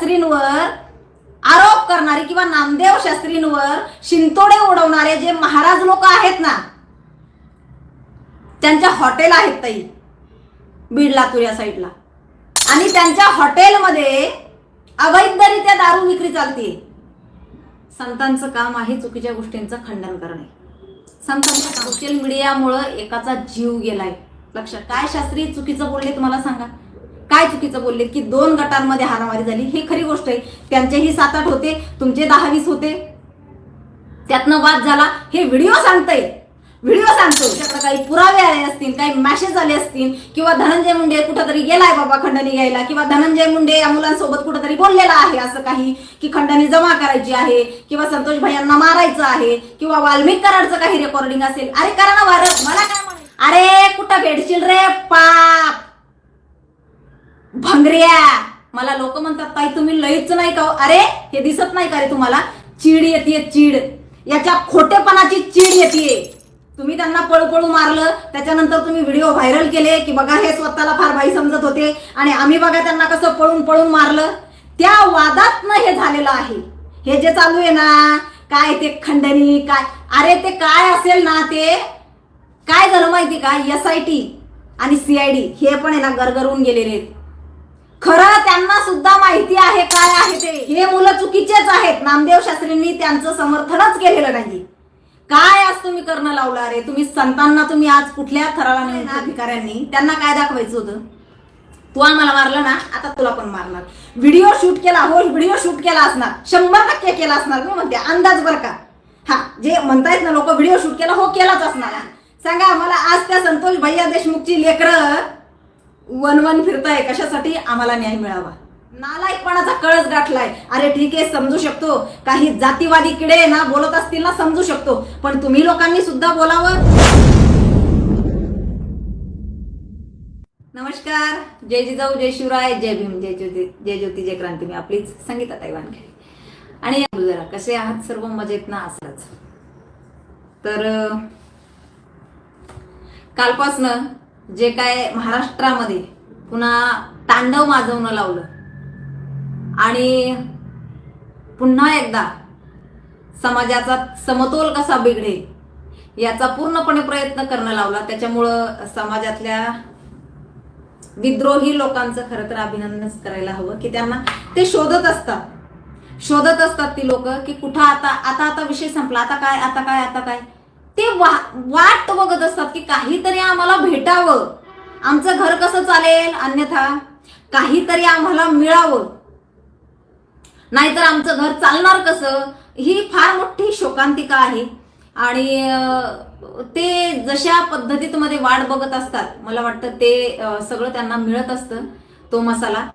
शास्त्रींवर आरोप करणारे किंवा नामदेव शास्त्रींवर शिंतोडे उडवणारे जे महाराज लोक आहेत ना त्यांच्या हॉटेल आहेत ताई बीड लातूर या साईडला. आणि त्यांच्या हॉटेलमध्ये अवैधरित्या दारू विक्री चालते. संतांचं काम आहे चुकीच्या गोष्टींचं खंडन करणे. संतांचं सोशल मीडियामुळं एकाचा जीव गेलाय. लक्षात काय शास्त्री चुकीचं बोलले तुम्हाला सांगा? काय चुकीचं बोलले की दोन गटांमध्ये हारामारी झाली हे खरी गोष्ट आहे. त्यांचेही सात आठ होते तुमचे दहा वीस होते. त्यातनं वाद झाला. हे व्हिडिओ सांगतय. व्हिडिओ सांगतो त्याच्याकडे काही पुरावे आले असतील काही मॅसेज आले असतील किंवा धनंजय मुंडे कुठंतरी गेलाय बाबा खंडणी घ्यायला किंवा धनंजय मुंडे या मुलांसोबत कुठंतरी बोललेला आहे असं काही की खंडणी जमा करायची आहे किंवा संतोष भैयांना मारायचं आहे किंवा वाल्मिक कराडचं काही रेकॉर्डिंग असेल. अरे करा ना भारत मला काय अरे कुठं भेटशील रे? पाप! भंगऱ्या मला लोक म्हणतात ताई तुम्ही लईच नाही का हो? अरे हे दिसत नाही का रे तुम्हाला? चीड येते चीड. याच्या खोटेपणाची चीड येते तुम्ही त्यांना पळू पळू मारलं त्याच्यानंतर तुम्ही व्हिडिओ व्हायरल केले की बघा हे स्वतःला फार बाई समजत होते. आणि आम्ही बघा त्यांना कसं पळून पळून मारलं. त्या वादातनं हे झालेलं आहे. हे जे चालू आहे ना काय ते खंडणी काय अरे ते काय असेल ना ते? काय झालं माहिती का? एस आय टी आणि सीआयडी हे पण आहे ना गरगरून गेलेले आहेत. खरं त्यांना सुद्धा माहिती आहे काय आहे ते. हे मुलं चुकीचेच आहेत. नामदेव शास्त्रींनी त्यांचं समर्थनच केलेलं नाही. काय आज तुम्ही करणं लावलं अरे? तुम्ही संतांना तुम्ही आज कुठल्या थराला नेऊन अधिकाऱ्यांनी त्यांना काय दाखवायचं होतं? तू आम्हाला मारलं ना आता तुला पण मारणार. व्हिडिओ शूट केला हो व्हिडिओ शूट केला असणार. शंभर टक्के केला असणार मी म्हणते अंदाज बर का? हा जे म्हणतायत ना लोक व्हिडिओ शूट केला हो केलाच असणार. सांगा मला आज त्या संतोष भैया देशमुखची लेकरं वन वन फिरताय कशासाठी आम्हाला न्याय मिळावा? नालायकपणाचा कळस गाठलाय. अरे ठीक आहे समजू शकतो. काही जातीवादी किडे ना बोलत असतील ना समजू शकतो. पण तुम्ही लोकांनी सुद्धा बोलावं. नमस्कार. जय जिजाऊ जय शिवराय जय भीम जय ज्योती जय ज्योती जय क्रांती. मी आपलीच संगीता ताईवानखे आणि जरा कसे आहात? सर्व मजेत ना? असलाच तर कालपासनं जे काय महाराष्ट्रामध्ये पुन्हा तांडव माजवणं लावलं. आणि पुन्हा एकदा समाजाचा समतोल कसा बिघडे याचा पूर्णपणे प्रयत्न करणं लावला. त्याच्यामुळं समाजातल्या विद्रोही लोकांचं खरं तर अभिनंदनच करायला हवं की त्यांना ते शोधत असतात. शोधत असतात ती लोक की कुठं आता आता आता विषय संपला. आता काय आता काय आता काय? ते वा- वाट बघत असतात की काहीतरी आम्हाला भेटावं. आमचं घर कसं चालेल? अन्यथा काहीतरी आम्हाला मिळावं. नाहीतर आमचं घर चालणार कसं? ही फार मोठी शोकांतिका आहे. आणि ते जशा पद्धतीत मध्ये वाट बघत असतात मला वाटतं ते सगळं त्यांना मिळत असतं तो मसाला.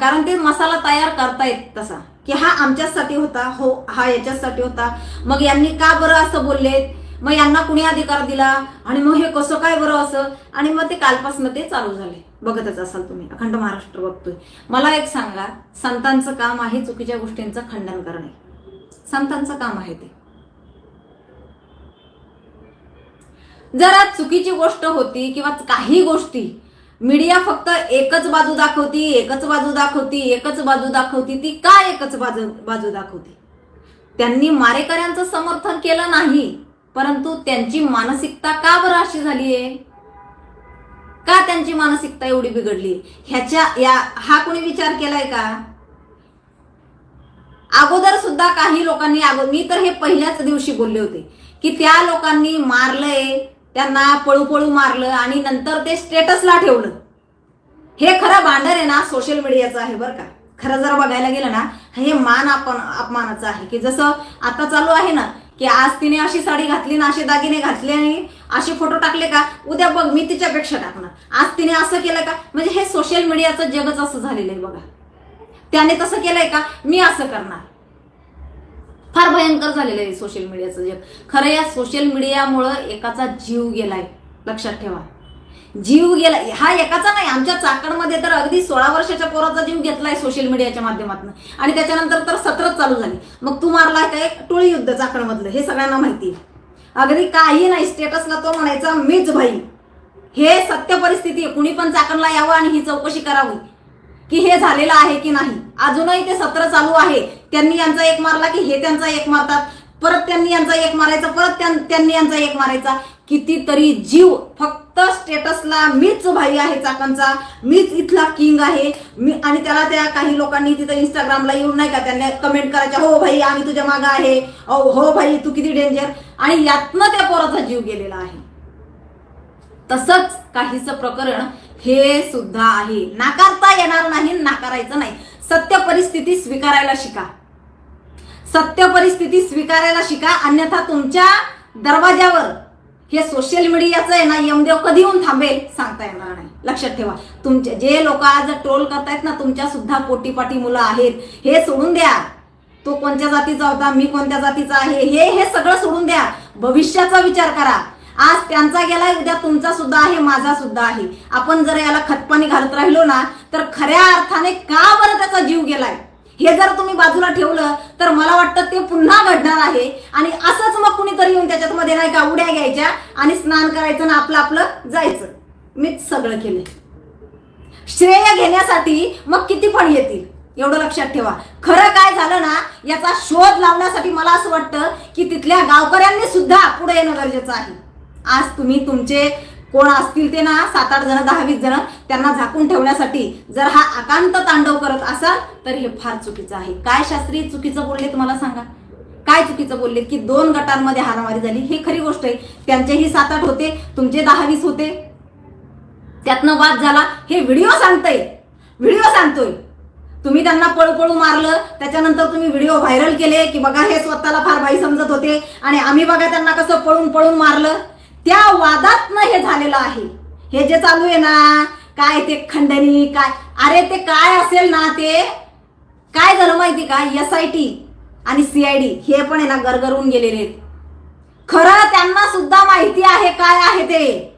कारण ते मसाला तयार करता येत तसा की हा आमच्यासाठी होता हो हा याच्यासाठी होता. मग यांनी का बरं असं बोललेत? मग यांना कुणी अधिकार दिला? आणि मग हे कसं काय बरं असं? आणि मग ते कालपासून ते चालू झाले. बघतच असाल तुम्ही. अखंड महाराष्ट्र बघतोय. मला एक सांगा संतांचं काम आहे चुकीच्या गोष्टींचं खंडन करणे. संतांचं काम आहे ते. जरा चुकीची गोष्ट होती किंवा काही गोष्टी मीडिया फक्त एकच बाजू दाखवती एकच बाजू दाखवती एकच बाजू दाखवती ती का एकच बाजू बाजू दाखवती? त्यांनी मारेकऱ्यांचं समर्थन केलं नाही. परंतु त्यांची मानसिकता का बरं अशी झालीये? का त्यांची मानसिकता एवढी बिघडली? ह्याच्या या हा कोणी विचार केलाय का? अगोदर सुद्धा काही लोकांनी मी तर हे पहिल्याच दिवशी बोलले होते की त्या लोकांनी मारलंय त्यांना पळू पळू मारलं आणि नंतर ते स्टेटसला ठेवलं. हे खरं भांडर आहे ना सोशल मीडियाचं आहे बरं का. खरं जर बघायला गेलं ना हे मान आपण अपमानाचं आहे की जसं आता चालू आहे ना की आज तिने अशी साडी घातली ना असे दागिने घातले आणि असे फोटो टाकले का? उद्या बघ मी तिच्यापेक्षा टाकणार. आज तिने असं केलं का? म्हणजे हे सोशल मीडियाचं जगच असं झालेलं आहे बघा. त्याने तसं केलंय का? मी असं करणार. फार भयंकर झालेलं आहे सोशल मीडियाचं जग. खरं या सोशल मीडियामुळं एकाचा जीव गेलाय. लक्षात ठेवा. जीव गेला हा एकाचा नाही आमच्या चाकणमध्ये तर अगदी सोळा वर्षाच्या पोराचा जीव घेतलाय सोशल मीडियाच्या माध्यमातून. आणि त्याच्यानंतर तर सत्रच चालू झाली. मग तू मारला काय? एक टोळी युद्ध चाकणमधलं. हे सगळ्यांना माहिती आहे. अगदी काही नाही स्टेटसला तो म्हणायचा मीच भाई. हे सत्य परिस्थिती आहे. कुणी पण चाकणला यावं आणि ही चौकशी करावी. की हे झालेलं आहे की नाही? अजूनही ते सत्र चालू आहे. त्यांनी यांचा एक मारला की हे त्यांचा एक मारतात. परत त्यांनी यांचा एक मारायचा परत त्यांनी यांचा एक मारायचा. कितीतरी जीव फक्त स्टेटसला मीच भाई आहे चाकणचा मीच इथला किंग आहे. मी आणि त्याला त्या काही लोकांनी तिथं इंस्टाग्रामला येऊन नाही का त्यांना कमेंट करायच्या हो भाई आम्ही तुझ्या मागं आहे. अहो हो भाई तू किती डेंजर आणि यातनं त्या पोराचा जीव गेलेला आहे. तसंच काहीच प्रकरण हे सुद्धा आहे. नाकारता येणार नाही नाकारायचं नाही. सत्य परिस्थिती स्वीकारायला शिका. सत्य परिस्थिती स्वीकारायला शिका. अन्यथा तुमच्या दरवाजावर हे सोशल मीडियाचं आहे ना यमदेव कधी येऊन थांबेल? सांगता येणार नाही. लक्षात ठेवा. तुमचे जे लोक आज ट्रोल करतायत ना तुमच्या सुद्धा पोटीपाटी मुलं आहेत. हे सोडून द्या. तो कोणत्या जातीचा होता मी कोणत्या जातीचा आहे हे हे सगळं सोडून द्या. भविष्याचा विचार करा. आज त्यांचा गेलाय उद्या तुमचा सुद्धा आहे माझा सुद्धा आहे. आपण जर याला खतपाणी घालत राहिलो ना तर खऱ्या अर्थाने का बरं त्याचा जीव गेलाय? हे जर तुम्ही बाजूला ठेवलं तर मला वाटतं ते पुन्हा घडणार आहे. आणि असंच मग कुणीतरी येऊन त्याच्यात मध्ये नाही का उड्या घ्यायच्या आणि स्नान करायचं ना आपलं आपलं जायचं. मीच सगळं केलंय. श्रेय घेण्यासाठी मग किती पण येतील एवढं लक्षात ठेवा. खरं काय झालं ना याचा शोध लावण्यासाठी मला असं वाटतं की तिथल्या गावकऱ्यांनी सुद्धा पुढे येणं गरजेचं आहे. आज तुम्ही तुमचे कोण असतील ते ना सात आठ जण दहा वीस जण त्यांना झाकून ठेवण्यासाठी जर हा आकांत तांडव करत असाल तर हे फार चुकीचं आहे. काय शास्त्री चुकीचं बोलले तुम्हाला सांगा? काय चुकीचं बोलले की दोन गटांमध्ये हारामारी झाली? हे खरी गोष्ट आहे. त्यांचेही सात आठ होते तुमचे दहा वीस होते. त्यातनं वाद झाला. हे व्हिडिओ सांगतोय. व्हिडिओ सांगतोय. तुम्ही त्यांना पळू पळू मारलं त्याच्यानंतर तुम्ही व्हिडिओ व्हायरल केले की बघा हे स्वतःला फार बाई समजत होते. आणि आम्ही बघा त्यांना कसं पळून पळून मारलं. त्या वादातनं हे झालेलं आहे. हे जे चालू आहे ना काय ते खंडणी काय अरे ते काय असेल ना ते? काय झालं माहिती का? एस आय टी आणि सीआयडी हे पण आहे ना गरगरून गेलेले आहेत. खरं त्यांना सुद्धा माहिती आहे काय आहे ते.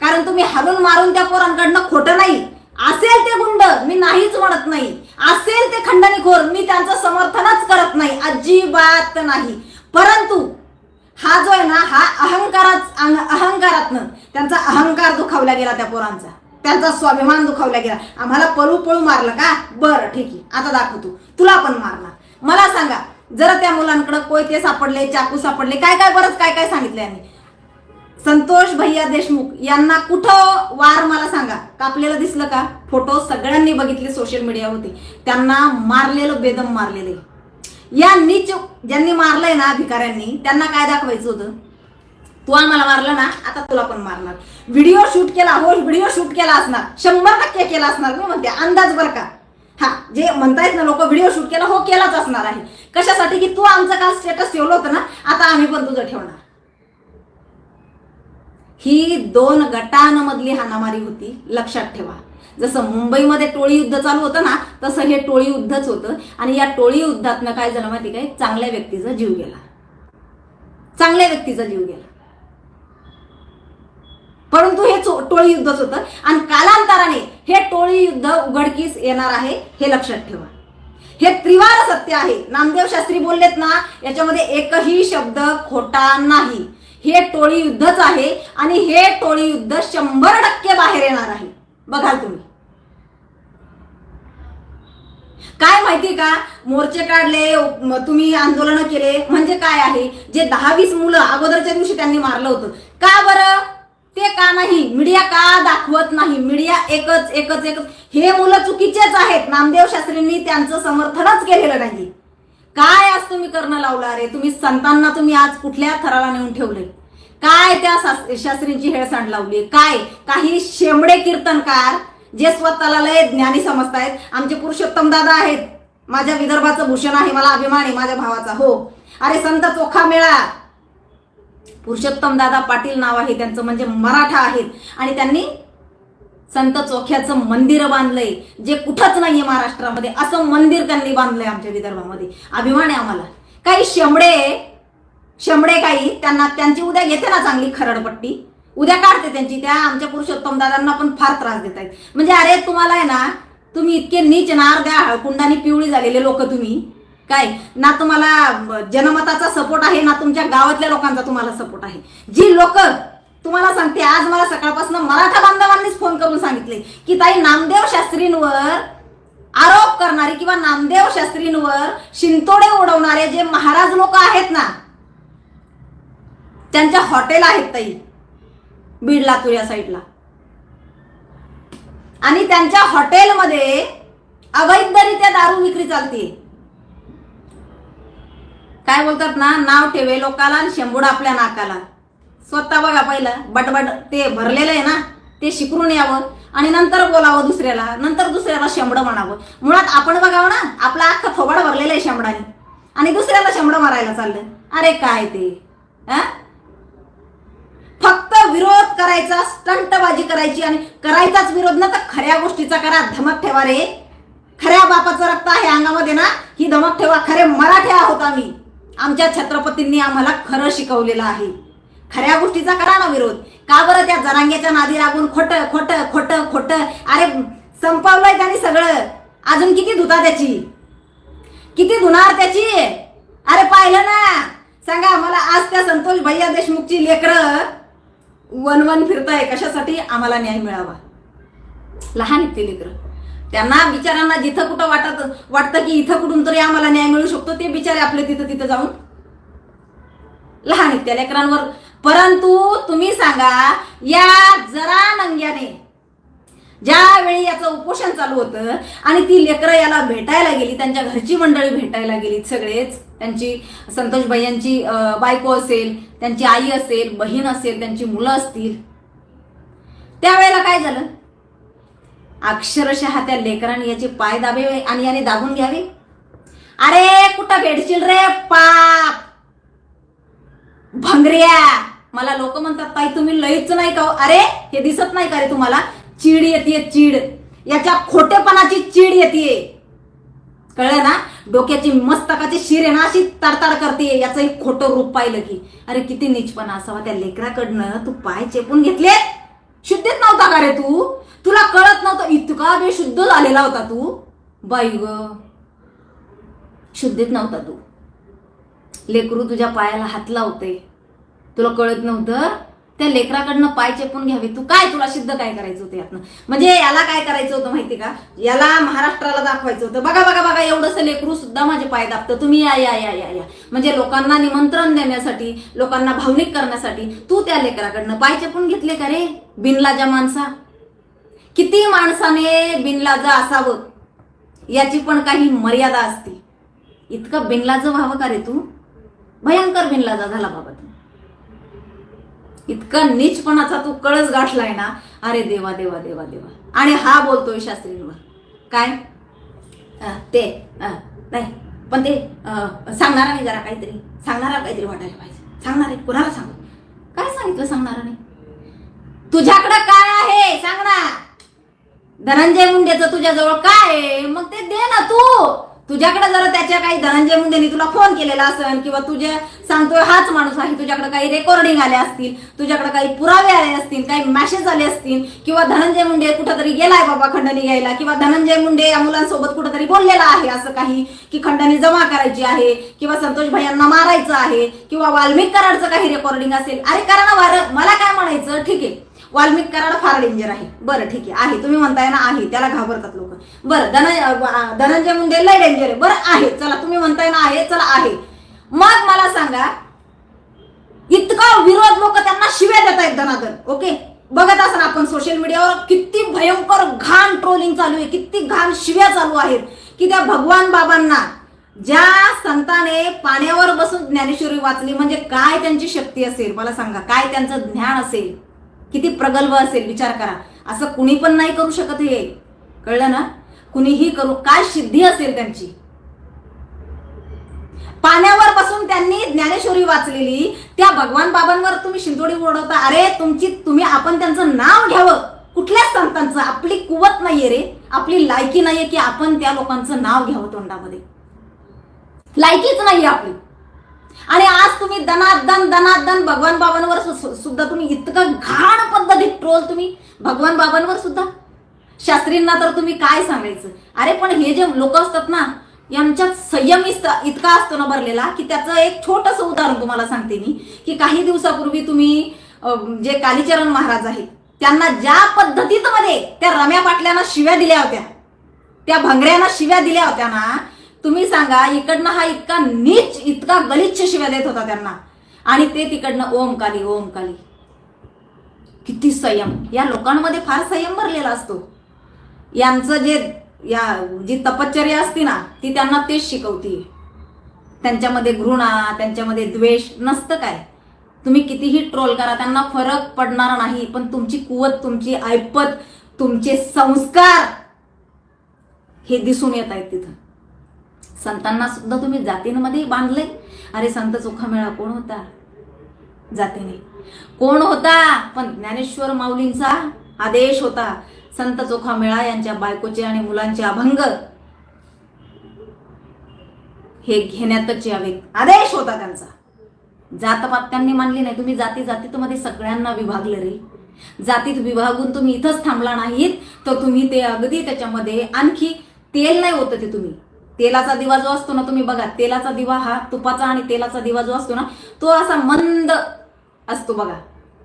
कारण तुम्ही हलून मारून त्या पोरांकडनं खोटं नाही. असेल ते गुंड मी नाहीच म्हणत नाही. असेल ते खंडणीखोर मी त्यांचं समर्थनच करत नाही. अजिबात नाही. परंतु हा जो आहे ना हा अहंकारात अहंकारातनं त्यांचा अहंकार दुखावला गेला त्या पोरांचा. त्यांचा स्वाभिमान दुखावला गेला. आम्हाला पळू पळू मारलं का? बरं ठीक आहे. आता दाखवतो. तुला पण मारणार. मला सांगा जर त्या मुलांकडे कोयते सापडले चाकू सापडले काय काय बरंच काय काय सांगितलं यांनी? संतोष भैया देशमुख यांना कुठं वार मला सांगा? कापलेलं दिसलं का? फोटो सगळ्यांनी बघितले सोशल मीडियावरती. त्यांना मारलेलं बेदम मारलेलं. आहे. या नीच ज्यांनी मारलंय ना अधिकाऱ्यांनी त्यांना काय दाखवायचं होतं? तू आम्हाला मारलं ना आता तुला पण मारणार. व्हिडिओ शूट केला हो व्हिडिओ शूट केला असणार. शंभर टक्के केला असणार मी म्हणते अंदाज बरं का. हा जे म्हणतायत ना लोक व्हिडिओ शूट केला हो केलाच असणार आहे. कशासाठी की तू आमचं काल स्टेटस ठेवलं होतं ना आता आम्ही पण तुझं ठेवणार. ही दोन गटांमधली हाणामारी होती लक्षात ठेवा. जसं मुंबईमध्ये टोळी युद्ध चालू होतं ना तसं हे टोळी युद्धच होतं. आणि या टोळी युद्धातनं काय झालं माहिती काय चांगल्या व्यक्तीचा जीव गेला. चांगल्या व्यक्तीचा जीव गेला. परंतु हे टोळी युद्धच होतं. आणि कालांतराने हे टोळी युद्ध उघडकीस येणार आहे हे लक्षात ठेवा. हे त्रिवार सत्य आहे. नामदेव शास्त्री बोललेत ना याच्यामध्ये एकही शब्द खोटा नाही. हे टोळी युद्धच आहे आणि हे टोळी युद्ध शंभर टक्के बाहेर येणार आहे. बघाल तुम्ही. काय माहिती का? मोर्चे काढले तुम्ही आंदोलन केले. म्हणजे काय आहे? जे दहा वीस मुलं अगोदरच्या दिवशी त्यांनी मारलं होतं. का बरं? ते का नाही? मीडिया का दाखवत नाही? मीडिया एकच एकच एकच. हे मुलं चुकीचेच आहेत. नामदेव शास्त्रींनी त्यांचं समर्थनच केलेलं नाही काय आज तुम्ही करणं लावलं अरे तुम्ही संतांना तुम्ही आज कुठल्या थराला नेऊन ठेवले काय त्या शास्त्रींची हेळसांड लावली काय? काही शेंबडे कीर्तनकार जे स्वतःला लय ज्ञानी समजतायत. आमचे पुरुषोत्तम दादा आहेत. माझ्या विदर्भाचं भूषण आहे मला अभिमान आहे माझ्या भावाचा. हो. अरे संत चोखा मेळा. पुरुषोत्तम दादा पाटील नाव आहे त्यांचं म्हणजे मराठा आहेत. आणि त्यांनी संत चोख्याचं मंदिर बांधलंय जे कुठंच नाहीये महाराष्ट्रामध्ये. असं मंदिर त्यांनी बांधलंय आमच्या विदर्भामध्ये. अभिमान आहे आम्हाला. काही शेंबडे शेंबडे काही त्यांना त्यांची उद्या घेते ना चांगली खरडपट्टी उद्या काढते त्यांची त्या आमच्या पुरुषोत्तम दादांना पण फार त्रास देत आहेत. म्हणजे अरे तुम्हाला आहे ना तुम्ही इतके नीच नार द्या हळकुंडाने पिवळी झालेले लोक तुम्ही. काय? ना तुम्हाला जनमताचा सपोर्ट आहे ना तुमच्या गावातल्या लोकांचा तुम्हाला सपोर्ट आहे. जी लोक तुम्हाला सांगते आज मला सकाळपासून मराठा बांधवांनीच फोन करून सांगितले की ताई नामदेव शास्त्रींवर आरोप करणारे किंवा नामदेव शास्त्रींवर शिंतोडे उडवणारे जे महाराज लोक आहेत ना त्यांच्या हॉटेल आहेत ताई. बीड लातूर या साईडला आणि त्यांच्या हॉटेलमध्ये अवैधरित्या दारू विक्री चालते. काय बोलतात ना नाव ठेवे लोकाला आणि शेंबूड आपल्या नाकाला. स्वतः बघा पहिलं बटबट ते भरलेलं आहे ना ते शिकरून यावं आणि नंतर बोलावं दुसऱ्याला नंतर दुसऱ्याला शेंबडं म्हणावं. मुळात आपण बघावं ना आपला अख्खा थोबाड भरलेलं आहे शेंबडाने आणि दुसऱ्याला शेंबडं मारायला चाललं. अरे काय ते? हा करायचा स्टंटबाजी करायची आणि करायचाच विरोध ना तर खऱ्या गोष्टीचा करा धमक ठेवा रे. खऱ्या बापाचं रक्त आहे अंगामध्ये ना ही धमक ठेवा. खरे मराठे आहोत आम्ही. आमच्या छत्रपतींनी आम्हाला खरं शिकवलेलं आहे. खऱ्या गोष्टीचा करा ना विरोध. का बरं त्या जरांग्याच्या नादी लागून खोट खोट खोट खोट? अरे संपवलंय त्यांनी सगळं. अजून किती धुता त्याची? किती धुणार त्याची? अरे पाहिलं ना. सांगा मला आज त्या संतोष भैया देशमुखची लेकरं. वन वन फिरताय कशासाठी आम्हाला न्याय मिळावा? लहान आहेत ते लेकरं. त्यांना बिचारांना जिथं कुठं वाटत वाटतं की इथं कुठून तरी आम्हाला न्याय मिळू शकतो ते बिचारे आपले तिथं तिथं जाऊन लहान आहेत त्या लेकरांवर. परंतु तुम्ही सांगा या जरा नंग्याने ज्यावेळी याचं उपोषण चालू होतं आणि ती लेकरं याला भेटायला गेली त्यांच्या घरची मंडळी भेटायला गेली सगळेच त्यांची संतोष भैयांची बायको असेल त्यांची आई असेल बहीण असेल त्यांची मुलं असतील. त्यावेळेला काय झालं? अक्षरशः त्या लेकरांनी याचे पाय दाबे आणि याने दाबून घ्यावे. अरे कुठं भेटशील रे पाप? भंगऱ्या! मला लोक म्हणतात ताई तुम्ही लईच नाही का हो? अरे हे दिसत नाही का रे तुम्हाला? चीड येते चीड. याच्या खोटेपणाची चीड येते कळलं ना? डोक्याची मस्तकाची शिर आहे ना अशी तडताड करते याचं एक खोटं रूप पाहिलं की. अरे किती निचपणा असावा त्या लेकराकडनं. तू पाय चेपून घेतले शुद्धीत नव्हता का रे तू? तुला कळत नव्हतं. इतका बेशुद्ध झालेला होता तू. बाई ग. शुद्धीत नव्हता तू. लेकरू तुझ्या पायाला हात लावते तुला कळत नव्हतं? त्या लेकराकडनं पाय चेपून घ्यावे. तू काय तुला सिद्ध काय करायचं होतं यातनं? म्हणजे याला काय करायचं होतं माहिती का? याला महाराष्ट्राला दाखवायचं होतं. बघा बघा बघा एवढंसं लेकरू सुद्धा माझे पाय दाबतं. तुम्ही या या या या या. म्हणजे लोकांना निमंत्रण देण्यासाठी लोकांना भावनिक करण्यासाठी तू त्या लेकराकडनं पाय चेपून घेतले का रे? बिनलाजा माणसा. किती माणसाने बिनलाजा असावं? याची पण काही मर्यादा असते. इतकं बिनलाज व्हावं का रे तू? भयंकर बिनलाजा झाला बाबा इतका नीचपणाचा तू कळस गाठलाय ना. अरे देवा देवा देवा देवा. आणि हा बोलतोय शास्त्रींवर. काय? ते नाही पण ते सांगणारा नाही जरा काहीतरी. सांगणारा काहीतरी वाटायला पाहिजे. सांगणार आहे कुणाला सांगू? काय सांगितलं सांगणाराने? तुझ्याकडं काय आहे? सांग ना. धनंजय मुंडेचं तुझ्याजवळ काय आहे? मग ते दे. तुझ्याकडे जर त्याच्या काही धनंजय मुंडेनी तुला फोन केलेला असेल किंवा तुझ्या सांगतोय हाच माणूस आहे तुझ्याकडे काही रेकॉर्डिंग आले असतील तुझ्याकडे काही पुरावे आले असतील काही मॅसेज आले असतील किंवा धनंजय मुंडे कुठंतरी गेलाय बाबा खंडणी घ्यायला किंवा धनंजय मुंडे या मुलांसोबत कुठंतरी बोललेला आहे असं काही की खंडणी जमा करायची आहे किंवा संतोष भैयांना मारायचं आहे किंवा वाल्मिक कराडचं काही रेकॉर्डिंग असेल. अरे कारण मला काय म्हणायचं? ठीक आहे. वाल्मिक कराड फार डेंजर आहे. बरं ठीक आहे. आहे. तुम्ही म्हणताय ना आहे. त्याला घाबरतात लोक. बरं धन धनंजय मुंडे लय डेंजर आहे. बरं आहे. चला तुम्ही म्हणताय ना आहे. चला आहे. मग मला सांगा इतका विरोध लोक त्यांना शिव्या देत आहेत धनादन ओके? बघत असं आपण सोशल मीडियावर किती भयंकर घाण ट्रोलिंग चालू आहे किती घाण शिव्या चालू आहेत की त्या भगवान बाबांना ज्या संताने पाण्यावर बसून ज्ञानेश्वरी वाचली म्हणजे काय त्यांची शक्ती असेल? मला सांगा काय त्यांचं ज्ञान असेल? किती प्रगल्भ असेल विचार करा. असं कुणी पण नाही करू शकत हे. कळलं ना? कुणीही करू काय सिद्धी असेल त्यांची? पाण्यावर बसून त्यांनी ज्ञानेश्वरी वाचलेली त्या भगवान बाबांवर तुम्ही शिंतोडी ओढवता अरे तुमची तुम्ही आपण त्यांचं नाव घ्यावं. कुठल्याच संतांचं आपली कुवत नाहीये रे. आपली लायकी नाहीये की आपण त्या लोकांचं नाव घ्यावं तोंडामध्ये. लायकीच नाहीये आपली. तुम्ही दनादन दनादन भगवान बाबांवर सुद्धा तुम्ही इतकं घाण पद्धतीत ट्रोल तुम्ही भगवान बाबांवर सुद्धा? शास्त्रींना तर तुम्ही काय सांगायचं? अरे पण हे जे लोक असतात ना यांच्यात संयम इतका असतो ना भरलेला की त्याचं एक छोटस उदाहरण तुम्हाला सांगते मी की काही दिवसापूर्वी तुम्ही जे कालीचरण महाराज आहेत त्यांना ज्या पद्धतीत मध्ये त्या रम्या पाटल्यांना शिव्या दिल्या होत्या त्या भंगऱ्यांना शिव्या दिल्या होत्या ना तुम्ही सांगा इकडनं हा इतका नीच इतका गलिच्छ शिव्या देत होता त्यांना. आणि ते तिकडनं ओम काली ओम काली किती संयम. या लोकांमध्ये फार संयम भरलेला असतो. यांचं जे या जी तपश्चर्या असते ना ती त्यांना तेच शिकवते. त्यांच्यामध्ये घृणा त्यांच्यामध्ये द्वेष नसतं काय? तुम्ही कितीही ट्रोल करा त्यांना फरक पडणार नाही पण तुमची कुवत तुमची ऐपत तुमचे संस्कार हे दिसून येत आहेत तिथं. संतांना सुद्धा तुम्ही जातींमध्ये बांधले अरे संत चोखामेळा कोण होता? जातीने. कोण होता? पण ज्ञानेश्वर माऊलींचा आदेश होता संत चोखामेळा यांच्या बायकोचे आणि मुलांचे अभंग. हे घेण्यातच यावे आदेश होता त्यांचा. जातपात त्यांनी मानली नाही. तुम्ही जाती जातीत मध्ये सगळ्यांना विभागलं रे. जातीत विभागून तुम्ही इथंच थांबला नाहीत तर तुम्ही ते अगदी त्याच्यामध्ये आणखी तेल नाही होतं ते तुम्ही. तेलाचा दिवा जो असतो ना तुम्ही बघा तेलाचा दिवा हा तुपाचा आणि तेलाचा दिवा जो असतो ना तो असा मंद असतो बघा.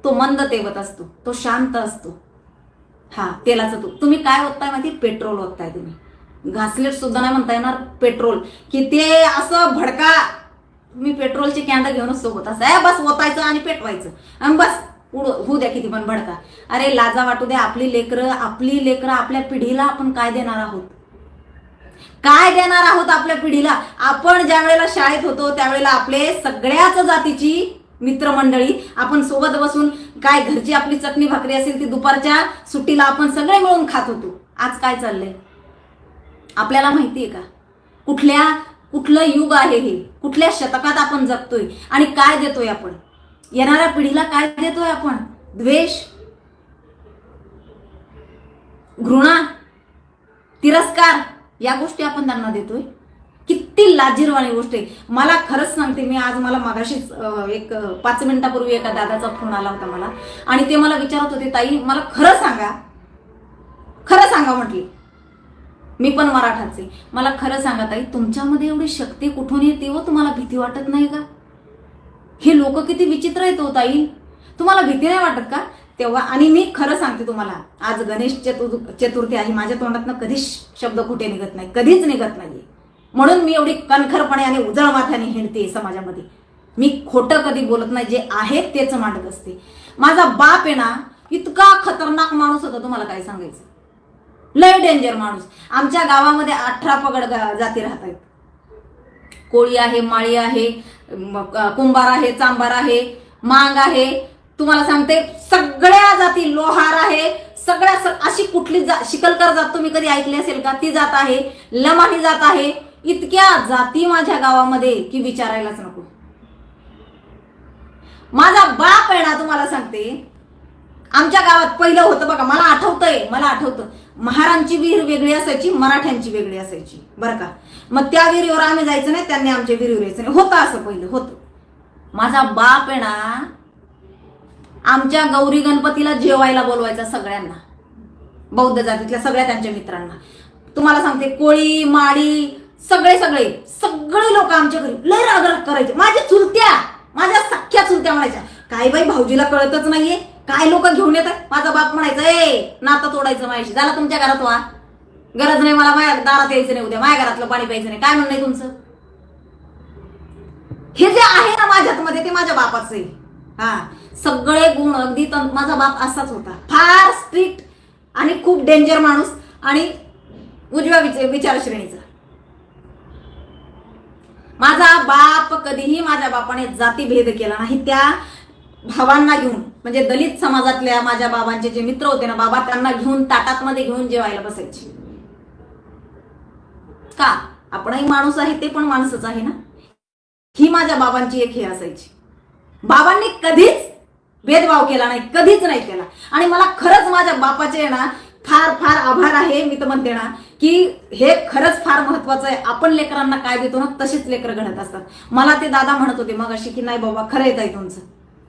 तो मंद तेवत असतो. तो शांत असतो. हा तेलाचा तूप. तुम्ही काय ओतताय माहिती? पेट्रोल ओतताय तुम्ही. घासलेट सुद्धा नाही म्हणता येणार पेट्रोल. की ते असं भडका तुम्ही पेट्रोलची कॅन्ड घेऊनच सोबत असं. बस ओतायचं आणि पेटवायचं. आणि बस उड होऊ द्या किती पण भडका. अरे लाजा वाटू द्या आपली लेकरं आपली लेकरं आपल्या पिढीला आपण काय देणार आहोत? काय देणार आहोत आपल्या पिढीला? आपण ज्या वेळेला शाळेत होतो त्यावेळेला आपले सगळ्याच जातीची मित्रमंडळी आपण सोबत बसून काय घरची आपली चटणी भाकरी असेल ती दुपारच्या सुट्टीला आपण सगळे मिळून खात होतो. आज काय चाललंय? आपल्याला माहिती आहे का? कुठल्या कुठलं युग आहे हे? कुठल्या शतकात आपण जगतोय? आणि काय देतोय आपण? येणाऱ्या पिढीला काय देतोय आपण? द्वेष? घृणा? तिरस्कार? या गोष्टी आपण त्यांना देतोय. किती लाजीरवाणी गोष्ट आहे. मला खरंच सांगते मी आज मला मागाशीच एक पाच मिनिटापूर्वी एका दादाचा फोन आला होता मला. आणि ते मला विचारत होते ताई मला खरं सांगा. खरं सांगा म्हटली. मी पण मराठाच आहे. मला खरं सांगा ताई तुमच्यामध्ये एवढी शक्ती कुठून येते व तुम्हाला भीती वाटत नाही का? हे लोक किती विचित्र आहेत हो ताई. तुम्हाला भीती नाही वाटत का? तेव्हा आणि मी खरं सांगते तुम्हाला आज गणेश चतुर चतुर्थी आहे माझ्या तोंडातनं कधीच शब्द कुठे निघत नाही कधीच निघत नाही म्हणून मी एवढी कणखरपणे आणि उजळ माथ्याने हिंडते समाजामध्ये. मी खोटं कधी बोलत नाही जे आहे तेच मांडत असते. माझा बाप आहे ना इतका खतरनाक माणूस होता तुम्हाला काय सांगायचं? लय डेंजर माणूस. आमच्या गावामध्ये अठरा पगड जाती राहत आहेत. कोळी आहे माळी आहे कुंभार आहे चांबार आहे मांग आहे तुम्हाला सांगते सगळ्या जाती लोहार आहे. सगळ्या अशी कुठली जा शिकलकर जात तुम्ही कधी ऐकली असेल का? ती जात आहे लमाणी जात आहे. इतक्या जाती माझ्या गावामध्ये की विचारायलाच नको. माझा बाप आहे ना तुम्हाला सांगते आमच्या गावात पहिलं होतं बघा मला आठवतंय मला आठवतं. महारांची विहीर वेगळी असायची मराठ्यांची वेगळी असायची बरं का? मग त्या विहिरीवर आम्ही जायचं नाही त्यांनी आमच्या विहिरीवर यायचं नाही. होतं असं पहिलं होतं. माझा बाप आहे ना आमच्या गौरी गणपतीला जेवायला बोलवायचा सगळ्यांना. बौद्ध जातीतल्या सगळ्या त्यांच्या मित्रांना. तुम्हाला सांगते कोळी माळी सगळे सगळे सगळे लोक आमच्या घरी लय राग करायचे. माझ्या चुलत्या माझ्या सख्या चुलत्या म्हणायच्या काय बाई भाऊजीला कळतच नाहीये. काय लोक घेऊन येतात? माझा बाप म्हणायचा ए नातं तोडायचं माझ्याशी. झाला तुमच्या घरात वा. गरज नाही मला माझ्या दारात यायचं नाही उद्या माझ्या घरातलं पाणी प्यायचं नाही. काय म्हणणं तुमचं? हे जे आहे ना माझ्यात मध्ये ते माझ्या बापाचं आहे. हा. सगळे गुण अगदी माझा बाप असाच होता. फार स्ट्रिक्ट आणि खूप डेंजर माणूस आणि उजव्या विचार विचारश्रेणीचा. माझा बाप कधीही माझ्या बापाने जातीभेद केला नाही. त्या भावांना घेऊन म्हणजे दलित समाजातल्या माझ्या बाबांचे जे मित्र होते ना बाबा त्यांना घेऊन ताटात मध्ये घेऊन जेवायला बसायचे. का? आपणही माणूस आहे ते पण माणसंच आहे ना? ही माझ्या बाबांची एक हे असायची. बाबांनी कधीच भेदभाव केला नाही कधीच नाही केला. आणि मला खरंच माझ्या बापाचे ना फार फार आभार आहे मी तर म्हणते ना की हे खरंच फार महत्वाचं आहे. आपण लेकरांना काय देतो ना तसेच लेकर घडत असतात. मला ते दादा म्हणत होते मग अशी की नाही बाबा खरं येत आहे तुमचं.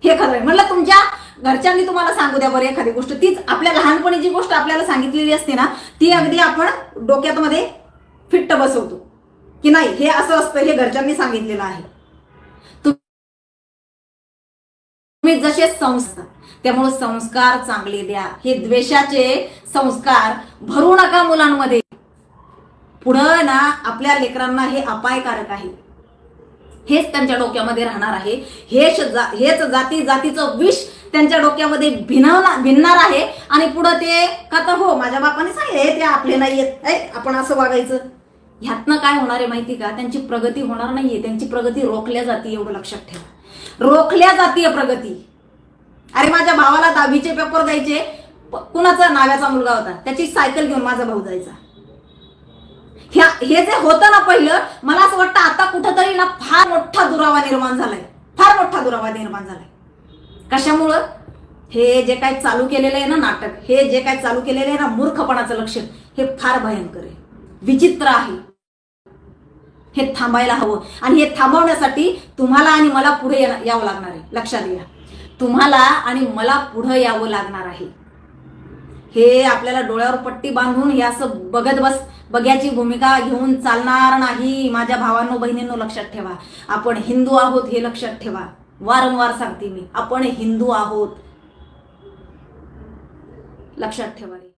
हे खरं आहे. म्हटलं तुमच्या घरच्यांनी तुम्हाला सांगू द्या बरं एखादी गोष्ट. तीच आपल्या लहानपणी जी गोष्ट आपल्याला सांगितलेली असते ना ती अगदी आपण डोक्यात मध्ये फिट्ट बसवतो. की नाही हे असं असतं हे घरच्यांनी सांगितलेलं आहे. तुम्ही जसे संस्कार त्यामुळे संस्कार चांगले द्या. हे द्वेषाचे संस्कार भरू नका मुलांमध्ये. पुढं ना आपल्या लेकरांना हे अपायकारक आहे. हेच त्यांच्या डोक्यामध्ये राहणार आहे. हेच जा- हेच जाती जातीचं विष त्यांच्या डोक्यामध्ये भिनवला भिनणार आहे. आणि पुढं ते का तर हो माझ्या बापाने सांगितले ते आपले नाही येत आपण असं वागायचं. ह्यातनं काय होणार आहे माहिती का? त्यांची प्रगती होणार नाहीये. त्यांची प्रगती रोखल्या जाते एवढं लक्षात ठेवा. रोखल्या जातीय प्रगती. अरे माझ्या भावाला दहावीचे पेपर द्यायचे. कुणाचा? नाव्याचा मुलगा होता. त्याची सायकल घेऊन माझा भाऊ जायचा. ह्या हे जे होतं ना पहिलं मला असं वाटतं आता कुठंतरी ना फार मोठा दुरावा निर्माण झालाय. फार मोठा दुरावा निर्माण झालाय. कशामुळं? हे जे काय चालू केलेलं आहे ना नाटक हे जे काय चालू केलेलं आहे ना मूर्खपणाचं लक्षण हे फार भयंकर आहे. विचित्र आहे. हे थांबायला हवं. आणि हे थांबवण्यासाठी तुम्हाला आणि मला पुढे यावं लागणार आहे. लक्षात घ्या. तुम्हाला आणि मला पुढे यावं लागणार आहे. हे आपल्याला डोळ्यावर पट्टी बांधून हे असं बघत बस बघ्याची भूमिका घेऊन चालणार नाही. माझ्या भावांनो बहिणींनो लक्षात ठेवा. आपण हिंदू आहोत हे लक्षात ठेवा. वारंवार सांगते मी. आपण हिंदू आहोत. लक्षात ठेवा.